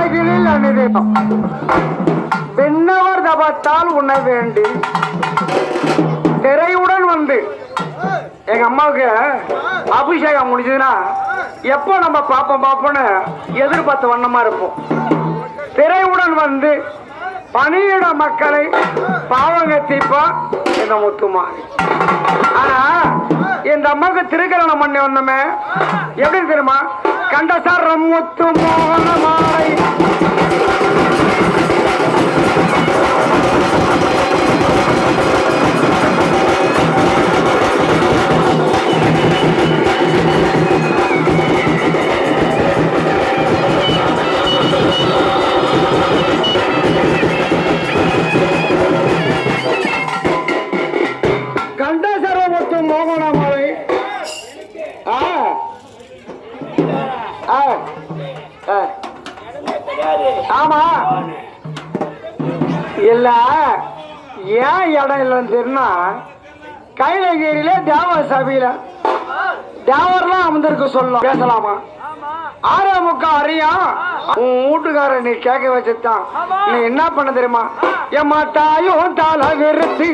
நிதியம் பெண்ணவர் தபத்தால் உன்னை வேண்டி திரையுடன் வந்து. எங்க அம்மாவுக்கு அபிஷேகம் முடிஞ்சதுன்னா எப்போ நம்ம பார்ப்போம் பார்ப்போம்னு எதிர்பார்த்த வண்ணமா இருப்போம். திரையுடன் வந்து பணியிட மக்களை பாவங்க தீப்பா இந்த முத்துமாரி. ஆனா இந்த அம்மாவுக்கு திருக்கல்யாணம் பண்ணி வந்தோமே எப்படி தெரியுமா? கண்டசாரம் முத்து மோகன மாலை கண்டசார முத்து மோகன மாலை ஆ ஆ ஆ. ஆமா. இல்ல ஏன் இடம் இல்லைன்னு தெரியுமா? கைலகிரியில தேவ சபையில தேவர்லாம் அமர்ந்திருக்க சொல்லும். பேசலாமா? ஆறே முக்கா அறியா? உன் வீட்டுக்காரன் நீ கேட்க வச்சுட்டான். நீ என்ன பண்ண தெரியுமா? எம்மா தாயும் தலை விருத்தி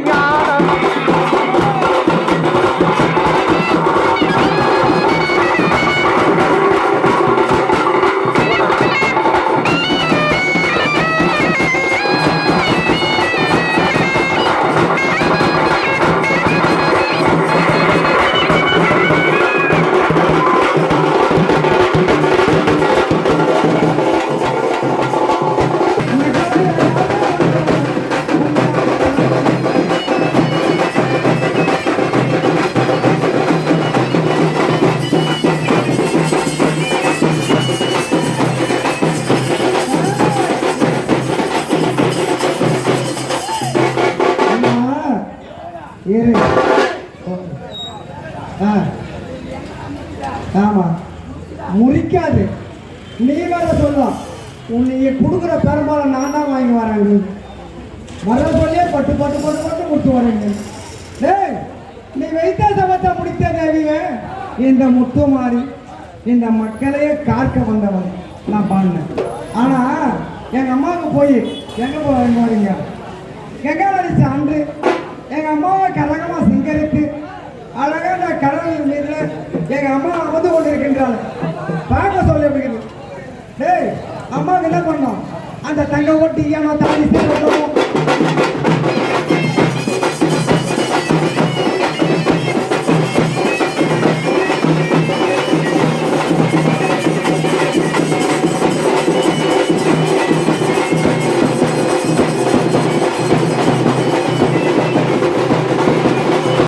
இரு ஆ ஆமா. முறிக்காது. நீ வேற சொல்லலாம் உன்னை கொடுக்குற பெரும்பாலும் நான் தான் வாங்கி வரேன். வர சொல்லியே பட்டு பட்டு பட்டு பட்டு முட்டு வரேங்க டேய் நீ வைத்த சமத்தை முடித்த தேவியே. இந்த முத்து மாறி இந்த மக்களையே காக்க வந்தவன் நான் பாடினேன். ஆனா எங்க அம்மாவுக்கு போய் எங்க போய் எங்கே கங்காவளி அன்று? எங்க அம்மாவை கரகமா சிங்கரித்து அழகா அந்த கடவுள் மீதுல எங்க அம்மா வந்து கொண்டிருக்கின்றாள். பார்க்க சொல்ல முடியுது டேய் அம்மா என்ன பண்ணோம் அந்த தங்க ஓட்டி ஏனோ தாலி சேர்க்கணும்